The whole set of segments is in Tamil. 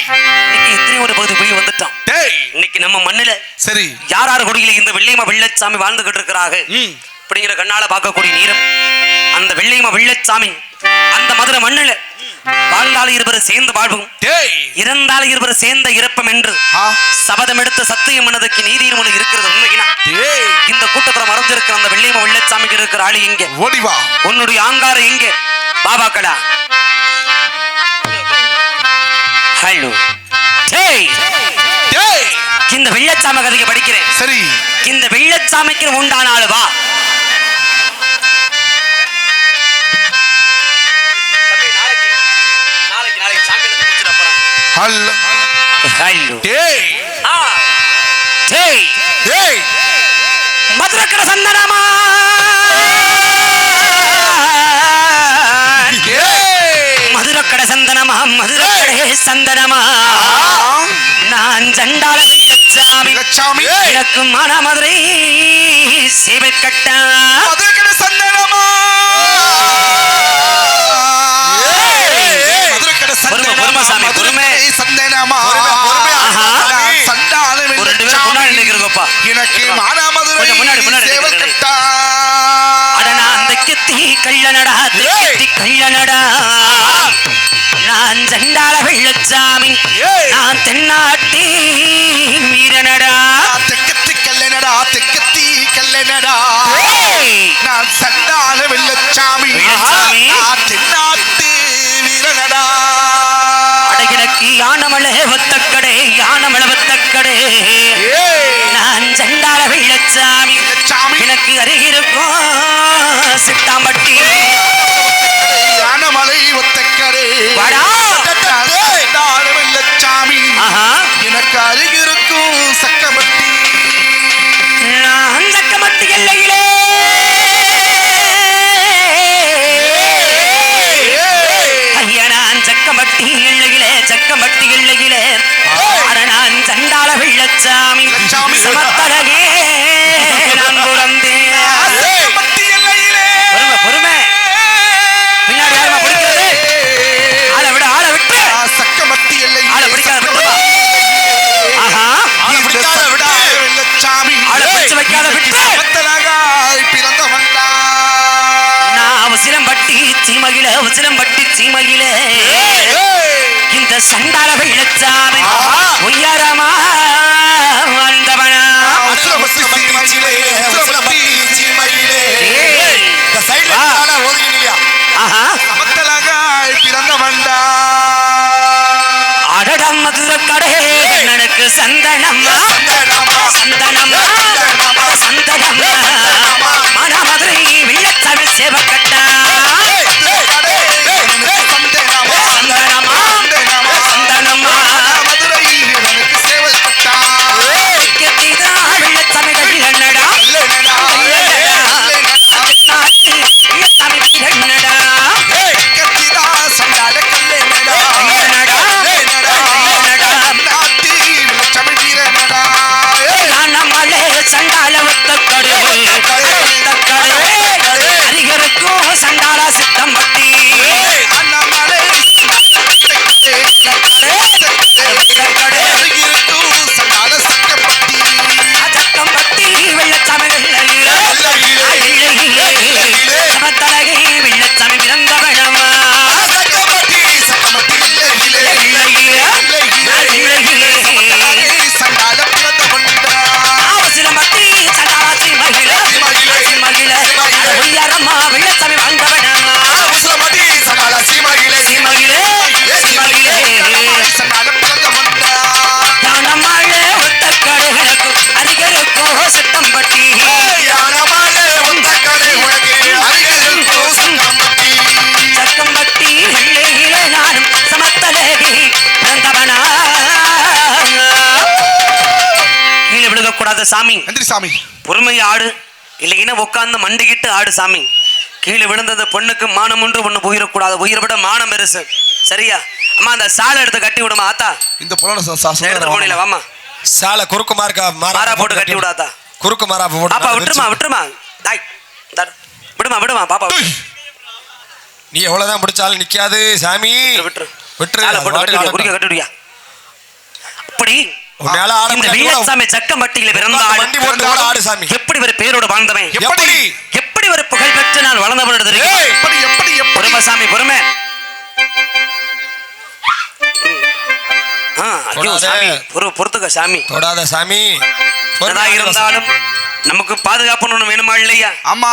டேய் இன்னைக்கு இத்தனை ஒரு பகுதி போய் வந்துட்டோம். டேய் இன்னைக்கு நம்ம மண்ணுல சரி. யார் யார் குடியில இந்த வெள்ளையம்மா வெள்ளச்சாமி வாழ்ந்துகிட்டு இருக்கிறாங்க அப்படிங்கிற கண்ணால பார்க்கக்கூடிய நீரம் அந்த வெள்ளையம்மா வெள்ளச்சாமி அந்த மதுரை மண்ணுல வாழ்ந்தாலும் இருவர் சேர்ந்து வாழ்வும். இறந்தாலும் இருவர் சேர்ந்த இறப்பம் என்று சபதம் எடுத்த சத்தியம் மனதுக்கு நீதியின் மனு இருக்கிறது உண்மையினா? இந்த கூட்டத்துல மறைஞ்சிருக்கிற அந்த வெள்ளையம்மா வெள்ளச்சாமிக்கு இருக்கிற ஆளு வா. உன்னுடைய ஆங்காரம் எங்கே பாபாக்களா ஹலோ. டேய். டேய். இந்த வெள்ளச்சாமி கதையை படிக்கிறேன். சரி. இந்த வெள்ளச்சாமிக்கு உண்டான ஆளு வா. ஹல்ல ஹலோ. டேய். டேய். டேய். மதுரக்கட சந்தனமா. மதுரக்கட சந்தனமா மதுரக்கடே சந்தனமா? நான் சண்டாள வெள்ளச்சாமி லட்சாமி எனக்கு மன மதுரை சேவை கட்ட. மதுரக்கட சந்தனமா. சந்தனமா? எனக்கு மானாமதுரை முன்னாடி, முன்னாடி சேவை அந்த கெத்தி கள்ளனடா ஏய். கெத்தி கள்ளனடா. சண்டாள வெள்ளச்சாமி. நான் தென்னாட்டி வீரனடா. தெக்கத்தி கல்லனடா தெக்கத்தி கல்லனடா. நான் சண்டாள வெள்ளச்சாமி. நான் தென்னாட்டு வீரனடா. அடகிடக்கு யானமலை ஒத்தக்கடை யானமலை ஒத்தக்கடை நான் சண்டாள வெள்ளச்சாமி எனக்கு அருகிருக்கும் சிட்டாம்பட்டி. யானமலை ஒத்தக்கரை வாடா. எனக்கு சீமகில இந்த சண்டால வெள்ளச்சாமி விழுகக்கூடாது சாமி. நன்றி சாமி. பொறுமை ஆடு. இல்லைன்னா உட்காந்து மண்டிக்கிட்டு ஆடு சாமி. கீழே விழுந்தது பொண்ணுக்கு மானம் ஒன்று ஒன்று உயிரக்கூடாது. உயிரை விட மானம் பெருசு. சரியா? அம்மா அந்த சாலை எடுத்து கட்டி விடுமா ஆத்தா? இந்த போனில வாமா சாலை குறுக்கு மார்க்கா மாறா போட்டு கட்டி விடாதா குறுக்கு மாறா போட்டு பாப்பா விட்டுருமா. விட்டுருமா? தாய். விடுமா விடுமா பாப்பா. நீ எவ்வளவுதான் பிடிச்சாலும் நிக்காது சாமி. விட்டுரு விட்டுரு. சாலை அது போட்டு பாட்டுக்கு கட்டி விடு, குறுக்க ஆடட்டும். கட்டி விடுயா அப்படி எப்படி ஒரு பேரோடு வாழ்ந்தவன்? எப்படி? எப்படி? ஒரு புகழ் பெற்று நான் வளர்ந்தவன் பொறுமை. சாமி, பொறு- பொறுத்துக்க சாமி. தொடாத சாமி. இருந்தாலும் நமக்கு பாதுகாப்புன்னு ஒண்ணு வேணுமா இல்லையா ஆமா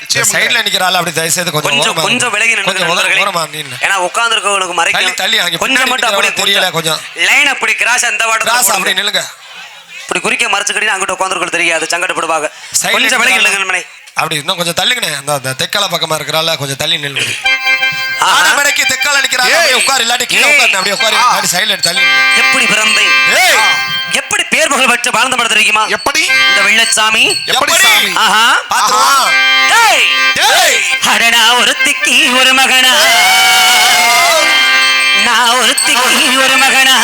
நிச்சயமாங்க. சைடுல நிக்கிறாள் அப்படி தயவு செய்து கொஞ்சம் கொஞ்சம் விலகி நின்று. ஏன்னா உட்கார்ந்து இருக்கவங்களுக்கு தள்ளி, மறைக்கும் தள்ளி, அங்க கொஞ்சம் மட்டும் அப்படி தெரியல கொஞ்சம். லைன் அப்படி கிராஸ் அந்த கிராஸ் வாட்டர் அப்படி நில்லுங்க இப்படி குறிக்க மறைச்சுக்கிட்டு அங்கிட்ட உட்காந்துருக்கிறது தெரியாது சங்கடப்படுவாங்க கொஞ்சம் விலகி நிக்கிறாங்க. இல்லைங்க அப்படி இன்னும் கொஞ்சம் தள்ளுங்கண்ணே அந்த அந்த தெக்கால பக்கமா இருக்கிறாள் கொஞ்சம் தள்ளி நில்லுங்க ஆஹா. ஆட மடக்கி தெக்கால. அப்படியே உட்காரு இல்லாட்டி கீழே. உட்காரு அப்படியே உட்காரு. இல்லாட்டி சைடுல தள்ளி. எப்படி பிறந்தேன் பேர் புகழ் பெற்று வாழ்ந்த படம் தெரியுமா? எப்படி? இந்த வெள்ளச்சாமி. எப்படி? எப்படி? சாமி ஆஹா. டேய். ஒருத்திக்கு ஒரு மகனா? நான் ஒருத்திக்கு ஒரு மகனா?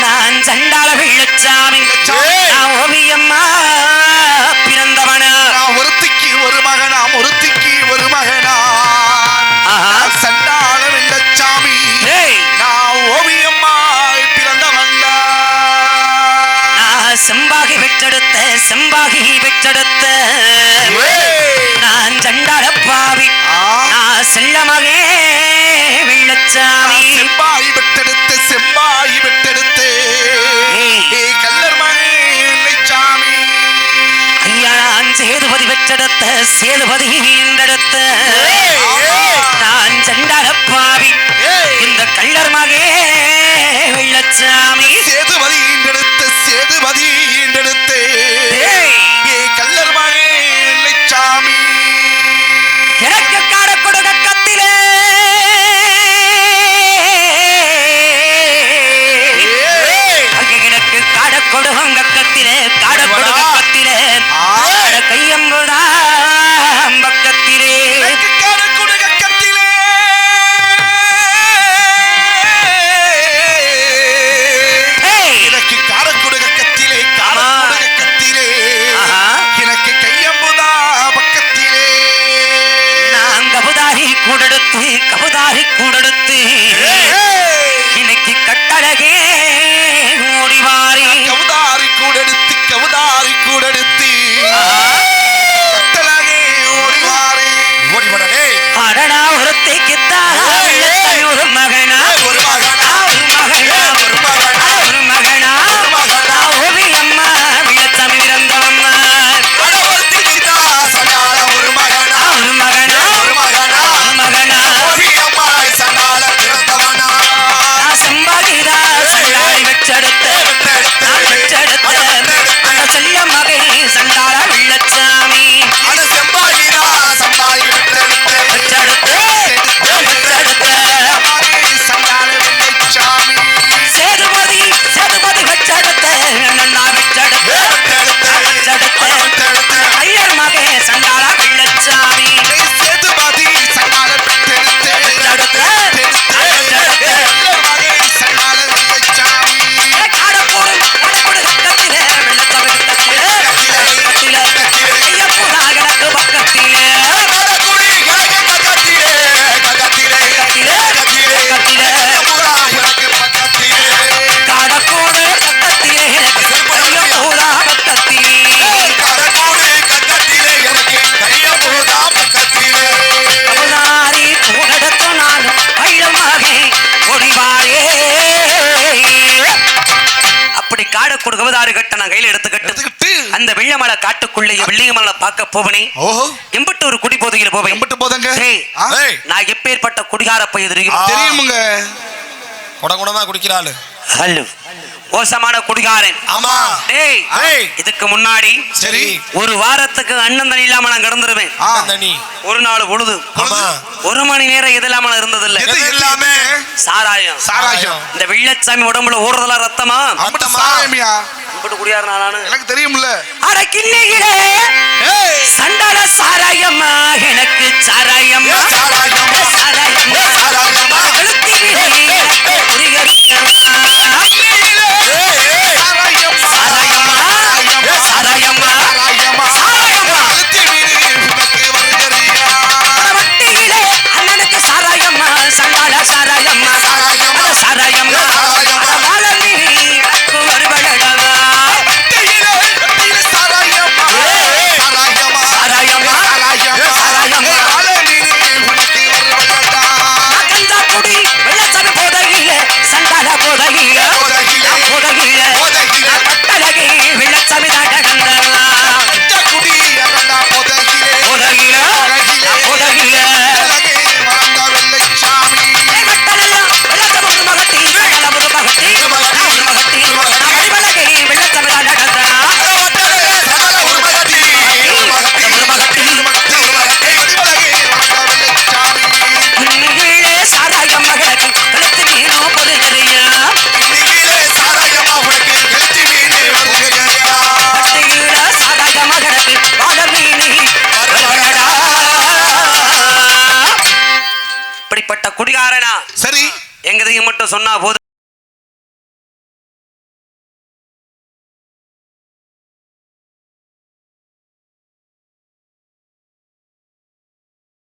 நான் சண்டாள வெள்ளச்சாமி. நான் ஓவியம்மா. பிறந்தவனா? செம்பாகி பெற்றெடுத்த செம்பாகி பெற்றெடுத்த. நான் சண்டாள பாவி ஆ. நான் செல்லமகே வெள்ளச்சாமி நான் செம்பாய் பெற்றெடுத்து செம்பாய் பெற்றெடுத்து சேதுபதி பெற்றெடுத்த சேதுபதி ஏய். நான் சண்டாள பாவி ஏய். இந்த கள்ளர் மகே வெள்ளச்சாமி சேதுபதி ஈண்டெடுத்து சேதுபதி கையில எடுத்துக்கிட்டு அந்த வெள்ளமலை காட்டுக்குள்ளே வெள்ளியமலை பார்க்க போவனே. ஓஹோ. எம்பிட்டு ஒரு குடி போதையில் போவேன். எம்பிட்டு போதங்க. நான் எப்பேற்பட்ட குடிகார பைய தெரியும்? ஆ. தெரியுமுங்க. குடங்குடமா குடிக்கிறாள். ஹலோ. மோசமான குடிகாரன். ஆமா. டேய் ஏய். இதுக்கு முன்னாடி சரி. ஒரு வாரத்துக்கு அண்ணன் தண்ணி இல்லாம நான் கிடந்துருவேன். ஒரு நாள் பொழுது. ஆமா. ஒரு மணி நேரம் இது இல்லாம எது எல்லாமே சாராயம். சாராயம். இந்த வெள்ளச்சாமி உடம்புல ஊறுதலா ரத்தமா? இப்படி குடியாரு நானு எனக்கு தெரியும்ல. அட ஏய். சண்டால சாராயம்மா எனக்கு சாராயம்மா. ஏ சாராயம்மா. சாராயம்மா. ஏ சாராயம்மா. சரி சொன்னா போதும்.